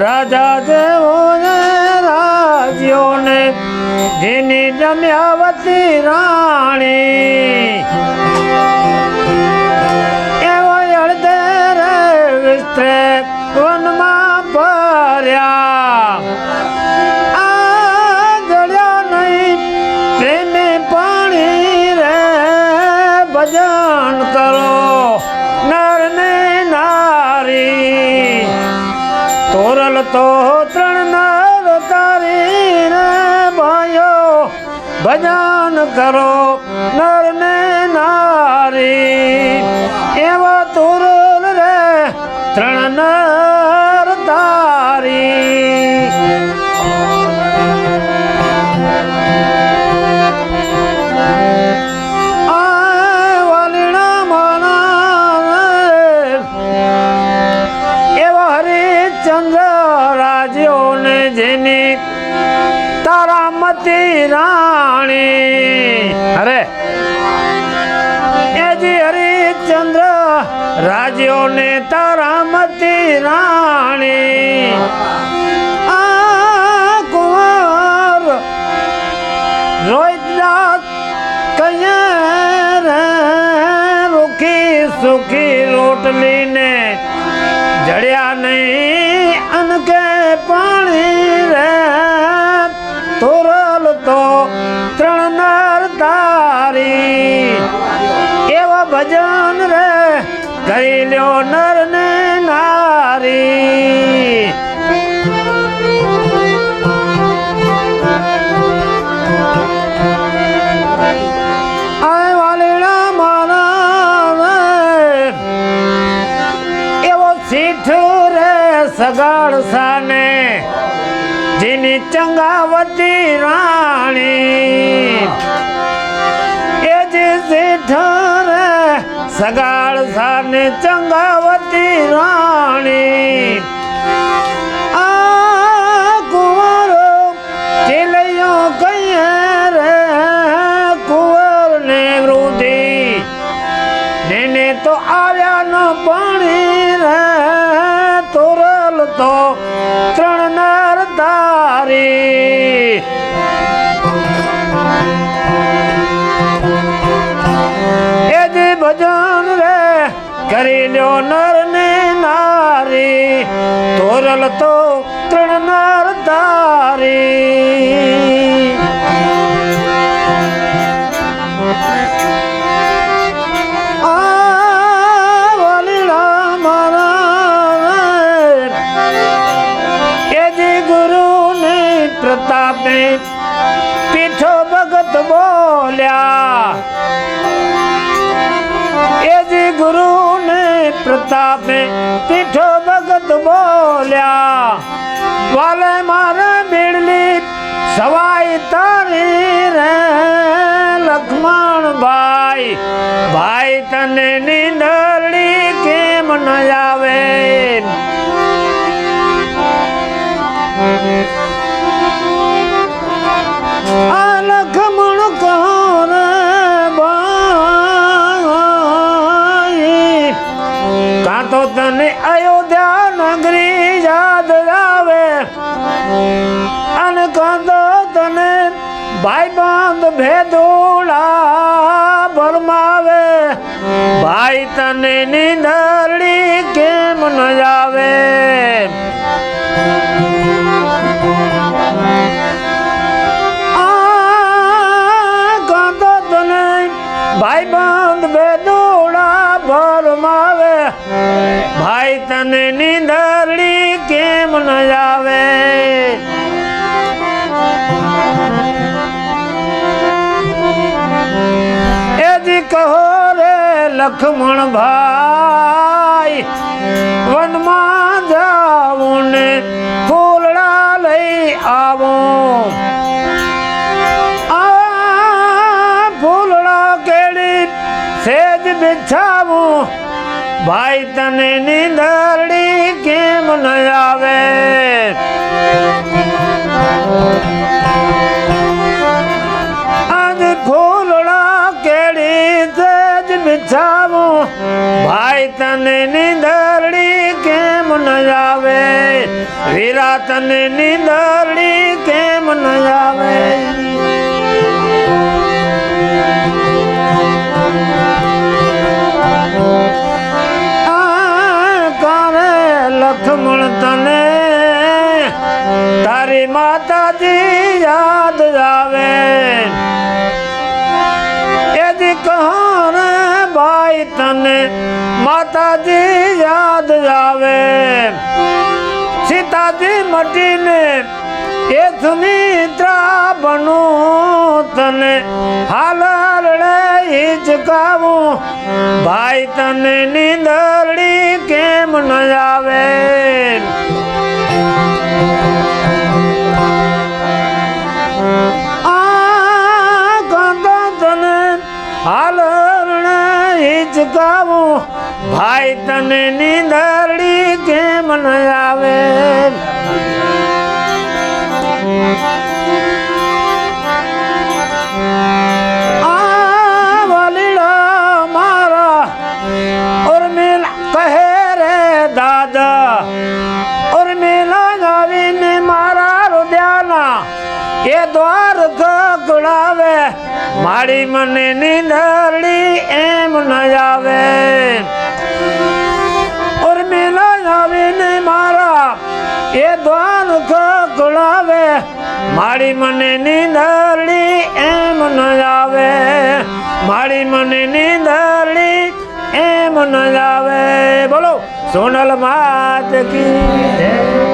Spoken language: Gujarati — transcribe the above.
રાજા જેવો ને રાજ્યો ને જેની જમ્યાવતી રાણી. એવો અડધે રે વિસ્તરે વનમાં ભર્યા. આ જડ્યા નહીં, પ્રેમી પાણી રે ભજન કરો. તો ત્રણ નર તારીને ભાયો ભજન કરો નર ને નારી. એવા તુરુલ રે ત્રણ નર રાજ્યોને જેની તારામતી રાણી. અરે એજી હરિચંદ્ર રાજ્યોને તારામતી રાણી. આ કુંવર રોહિતદાસ કયા સુખી રોટલીને જડ્યા નહીં. પાણી રે તોરલ તો ત્રણ નર તારી એવા ભજન રે કરી લ્યો નર ને નારી. આય ચંગાવતી રાણી એ જે શેઠર સગાળ સાને ચંગાવતી રાણી ભજન રે, કરી લ્યો નર ને નારી, તોરલ તો ત્રણ નર તારી પ્રતાપે પીઠો ભગત બોલ્યા. જે ગુરુને પ્રતાપે પીઠો ભગત બોલ્યા, વાલે મારે બેડલી સવાઈ તારી રે લક્ષ્મણ ભાઈ ભાઈ તને નીંદરડી કેમ ન તને અયોધ્યા નગરી યાદ આવે. અને કાં તો તને ભાઈ બાંધ ભેદોળા ભરમાવે. ભાઈ તને નીંદરડી કેમ ન આવે ભાઈ બંધ ભરમાવે ભાઈ તને નીંદરડી કેમ ન આવે? એજી કહો રે લખમણ ભાઈ, વનમાં જાવું ને ફૂલડા લઈ આવો. આ ફૂલડા કેળી સેજ બિછાવું. ભાઈ, તને નીંદરડી કેમ ન આવે? આજ ફૂલડા કેડી સેજ બિછાવો ભાઈ, તને નીંદરડી કેમ ન આવે? વીરા, તને નીંદરડી કેમ ન આવે? લખમણ તને. તારી માતાજી યાદ આવે. એજી કહાણ ભાઈ તને માતાજી યાદ આવે. સીતાજી મટીને એ સુમિત્રા બનું તને. હાલ રડે હિચકાવું ભાઈ તને નીંદરડી કેમ ન આવે? હિચકાવું ભાઈ તને નીંદરડી કેમ ન આવે? મારી મને નિંદરડી એમ ન આવે. ઉર્મિલા આવીને મારા એ દ્વાન કકડાવે મારી મને નિંદરડી એમ ન આવે. મારી મને નિંદરડી એમ ન આવે. બોલો, સોનલ માત કી